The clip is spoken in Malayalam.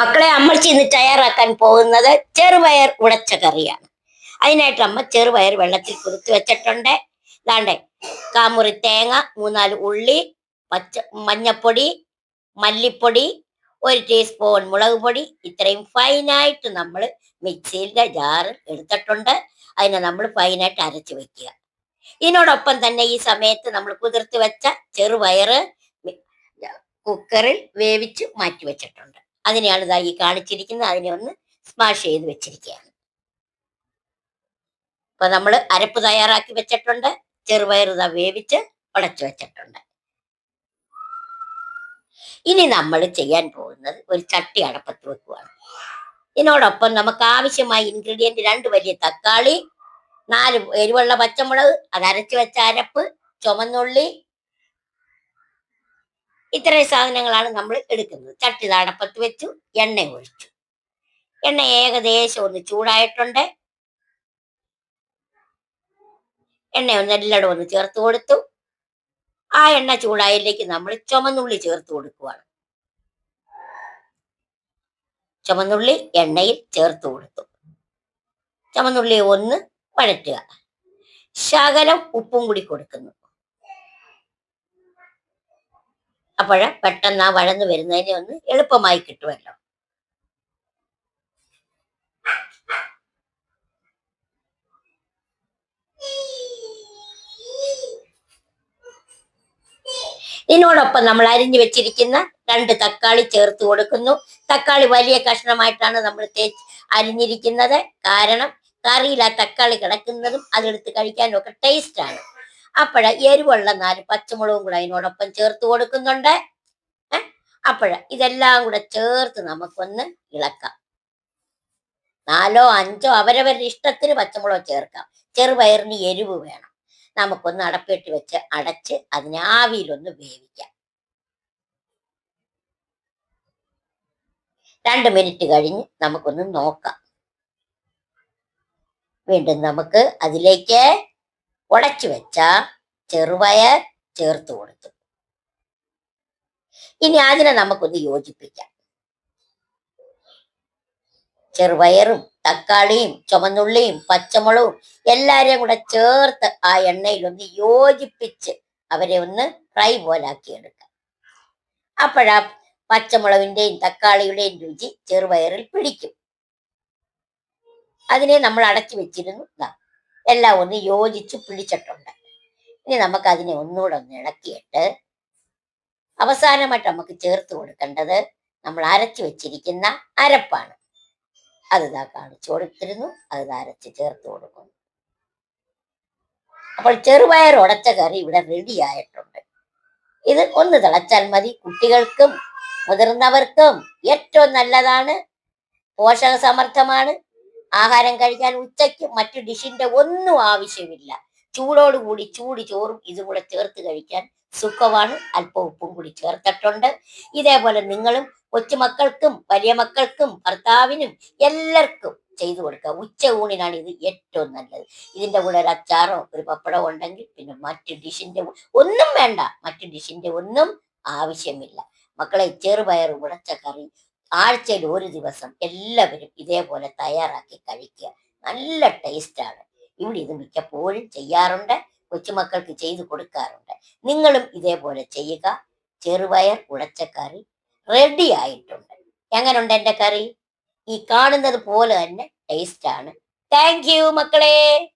മക്കളെ അമ്മ ഇന്ന് തയ്യാറാക്കാൻ പോകുന്നത് ചെറുപയർ ഉടച്ച കറിയാണ്. അതിനായിട്ട് അമ്മ ചെറുപയർ വെള്ളത്തിൽ കുതിർത്ത് വെച്ചിട്ടുണ്ട്. ഇതാണ്ടേ കാമുറി തേങ്ങ മൂന്നാൽ ഉള്ളി പച്ച മഞ്ഞപ്പൊടി മല്ലിപ്പൊടി ഒരു ടീസ്പൂൺ മുളക് പൊടി. ഇത്രയും ഫൈനായിട്ട് നമ്മൾ മിക്സിയിലെ ജാറിൽ എടുത്തിട്ടുണ്ട്. അതിനെ നമ്മൾ ഫൈനായിട്ട് അരച്ച് വെക്കുക. ഇതിനോടൊപ്പം തന്നെ ഈ സമയത്ത് നമ്മൾ കുതിർത്ത് വെച്ച ചെറുപയറ് കുക്കറിൽ വേവിച്ച് മാറ്റി വെച്ചിട്ടുണ്ട്. അതിനെയാണ് ഇതാ ഈ കാണിച്ചിരിക്കുന്നത്. അതിനെ ഒന്ന് സ്മാഷ് ചെയ്ത് വെച്ചിരിക്കുകയാണ്. അപ്പൊ നമ്മൾ അരപ്പ് തയ്യാറാക്കി വെച്ചിട്ടുണ്ട്. ചെറുപയർ ഇതാ വേവിച്ച് ഉടച്ചു വെച്ചിട്ടുണ്ട്. ഇനി നമ്മൾ ചെയ്യാൻ പോകുന്നത് ഒരു ചട്ടി അടപ്പത്ത് വെക്കുകയാണ് ഇതിനോടൊപ്പം നമുക്ക് ആവശ്യമായ ഇൻഗ്രീഡിയന്റ് രണ്ട് വലിയ തക്കാളി നാല് എരിവുള്ള പച്ചമുളക് അത് അരച്ചു വെച്ച അരപ്പ് ചുമന്നുള്ളി ഇത്രയും സാധനങ്ങളാണ് നമ്മൾ എടുക്കുന്നത്. ചട്ടി തടപ്പത്ത് വെച്ചു എണ്ണ ഒഴിച്ചു. എണ്ണ ഏകദേശം ഒന്ന് ചൂടായിട്ടുണ്ട്. എണ്ണ ഒന്ന് എല്ലായിടും ഒന്ന് ചേർത്ത് കൊടുത്തു. ആ എണ്ണ ചൂടായതിലേക്ക് നമ്മൾ ചുമന്നുള്ളി ചേർത്ത് കൊടുക്കുവാണ്. ചുമന്നുള്ളി എണ്ണയിൽ ചേർത്ത് കൊടുത്തു. ചുമന്നുള്ളി ഒന്ന് വഴറ്റുക. ശകലം ഉപ്പും കൂടി കൊടുക്കുന്നു. അപ്പോഴ പെട്ടെന്ന് ആ വഴന്ന് വരുന്നതിനെ ഒന്ന് എളുപ്പമായി കിട്ടുമല്ലോ. ഇതിനോടൊപ്പം നമ്മൾ അരിഞ്ഞു വെച്ചിരിക്കുന്ന രണ്ട് തക്കാളി ചേർത്ത് കൊടുക്കുന്നു. തക്കാളി വലിയ കഷ്ണമായിട്ടാണ് നമ്മൾ തേച്ച് അരിഞ്ഞിരിക്കുന്നത്. കാരണം കറിയിൽ ആ തക്കാളി കിടക്കുന്നതും അതെടുത്ത് കഴിക്കാനും ഒക്കെ ടേസ്റ്റ് ആണ്. അപ്പോഴ എരിവുള്ള നാല് പച്ചമുളകും കൂടെ അതിനോടൊപ്പം ചേർത്ത് കൊടുക്കുന്നുണ്ട്. അപ്പോഴ ഇതെല്ലാം കൂടെ ചേർത്ത് നമുക്കൊന്ന് ഇളക്കാം. നാലോ അഞ്ചോ അവരവരുടെ ഇഷ്ടത്തിന് പച്ചമുളകോ ചേർക്കാം. ചെറുപയറിന് എരിവ് വേണം. നമുക്കൊന്ന് അടപ്പിട്ട് വെച്ച് അടച്ച് അതിനെ ആവിയിലൊന്ന് വേവിക്കാം. രണ്ട് മിനിറ്റ് കഴിഞ്ഞ് നമുക്കൊന്ന് നോക്കാം. വീണ്ടും നമുക്ക് അതിലേക്ക് ഉടച്ചു വെച്ച ചെറുപയർ ചേർത്ത് കൊടുത്തു. ഇനി അതിനെ നമുക്കൊന്ന് യോജിപ്പിക്കാം. ചെറുപയറും തക്കാളിയും ചുമന്നുള്ളിയും പച്ചമുളകും എല്ലാരെയും കൂടെ ചേർത്ത് ആ എണ്ണയിൽ ഒന്ന് യോജിപ്പിച്ച് അവരെ ഒന്ന് ഫ്രൈ പോലാക്കി എടുക്കാം. അപ്പോഴാ പച്ചമുളകിന്റെയും തക്കാളിയുടെയും രുചി ചെറുപയറിൽ പിടിക്കും. അതിനെ നമ്മൾ അടച്ചു വെച്ചിരുന്നു. എല്ലാം ഒന്ന് യോജിച്ച് പിടിച്ചിട്ടുണ്ട്. ഇനി നമുക്ക് അതിനെ ഒന്നുകൂടെ ഒന്ന് ഇളക്കിയിട്ട് അവസാനമായിട്ട് നമുക്ക് ചേർത്ത് കൊടുക്കേണ്ടത് നമ്മൾ അരച്ചു വെച്ചിരിക്കുന്ന അരപ്പാണ്. അത് ഇതാ കാണിച്ചു കൊടുത്തിരുന്നു. അത് അരച്ച് ചേർത്ത് കൊടുക്കുന്നു. അപ്പോൾ ചെറുപയർ ഉടച്ച കറി ഇവിടെ റെഡി ആയിട്ടുണ്ട്. ഇത് ഒന്ന് തിളച്ചാൽ മതി. കുട്ടികൾക്കും മുതിർന്നവർക്കും ഏറ്റവും നല്ലതാണ്. പോഷക സമർത്ഥമാണ് ആഹാരം കഴിക്കാൻ ഉച്ചയ്ക്ക് മറ്റു ഡിഷിന്റെ ഒന്നും ആവശ്യമില്ല. ചൂടോടുകൂടി ചൂട് ചോറും ഇതും കൂടെ ചേർത്ത് കഴിക്കാൻ സുഖമാണ്. അല്പം ഉപ്പും കൂടി ചേർത്തിട്ടുണ്ട്. ഇതേപോലെ നിങ്ങളും കൊച്ചുമക്കൾക്കും വലിയ മക്കൾക്കും ഭർത്താവിനും എല്ലാവർക്കും ചെയ്തു കൊടുക്കുക. ഉച്ച ഊണിനാണ് ഇത് ഏറ്റവും നല്ലത്. ഇതിന്റെ കൂടെ ഒരു അച്ചാറോ ഒരു പപ്പടമോ ഉണ്ടെങ്കിൽ പിന്നെ മറ്റു ഡിഷിന്റെ ഒന്നും വേണ്ട. മറ്റു ഡിഷിന്റെ ഒന്നും ആവശ്യമില്ല. മക്കളെ ചെറുപയർ ഉടച്ച കറി ആഴ്ചയിൽ ഒരു ദിവസം എല്ലാവരും ഇതേപോലെ തയ്യാറാക്കി കഴിക്കുക. നല്ല ടേസ്റ്റാണ് ഇവിടെ ഇത് മിക്കപ്പോഴും ചെയ്യാറുണ്ട്. കൊച്ചുമക്കൾക്ക് ചെയ്തു കൊടുക്കാറുണ്ട്. നിങ്ങളും ഇതേപോലെ ചെയ്യുക. ചെറുപയർ ഉടച്ച കറി റെഡി ആയിട്ടുണ്ട്. എങ്ങനുണ്ട് എന്റെ കറി? ഈ കാണുന്നത് പോലെ തന്നെ ടേസ്റ്റ് ആണ്. താങ്ക് യു മക്കളെ.